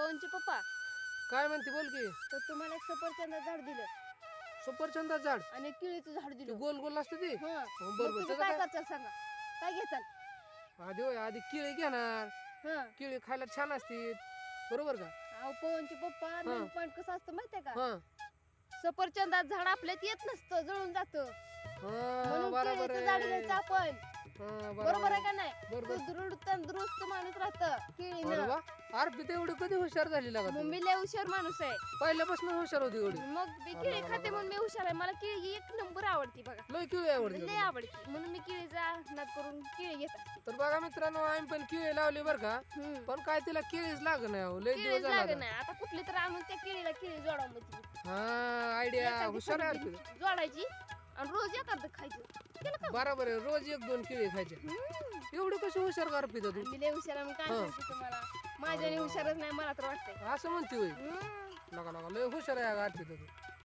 पवनचे पप्पा. काय म्हणते बोल की. तर तुम्हाला एक सफरचंद झाड दिलं. सफरचंदा झाड? आणि एक केळीचं झाड ते दिलं. गोल गोल असते ते? हं. तुम्ही त्याचं काय काय? करचाल सांगा. काय घेचाल आधी होय आधी केळी घेणार. हं. केळी खायला छान असते बरोबर का? अहो पवनचे पप्पा पॉईंट कसं असतं माहितीये का? हा. सफरचंदात झाड आपल्यात येत नसतं जळून जातं. हा म्हणून बरोबर केळीचं झाड घ्यायचं आपण. हा, बरोबर आहे. का नाही? बरोबर. सुदृढ तंदुरुस्त माणूस राहतं अरे केळीनं वा अर्पिता एवढी कधी हुशार झाली लागा मग मी लय हुशार माणूस आहे. पहिल्यापासून हुशार होती एवढी. मग मी केळी खाते म्हणून मी हुशार आहे. मला केळी एक नंबर आवडती बघा. लय केळी आवडते लय आवडती. म्हणून मी केळीचा नाद करून केळी घेतात तर बघा मित्रांनो आम्ही पण केळी लावली बरं का. पण काय तिला केळीच लाग नाही अहो. लय दिवस केळीच झाला आता. नाही आता कुठली तर आणून त्या केळीला केळी जोडावं हा आयडिया एखादी हुशार आहे जोडायची. आणि रोज एखादं खायचं. त्याला काय बरोबर आहे रोज एक दोन केळी खायचे. हम्म. एवढी कशी हुशार अर्पिता तू? मी लय हुशार आहे मग काय हा. सांगते तुम्हाला? माझ्याने हुशारच नाही मला तर वाटतंय. असं म्हणते होय? हम्म. नका नका लय हुशार आहे अगं अर्पिता तू.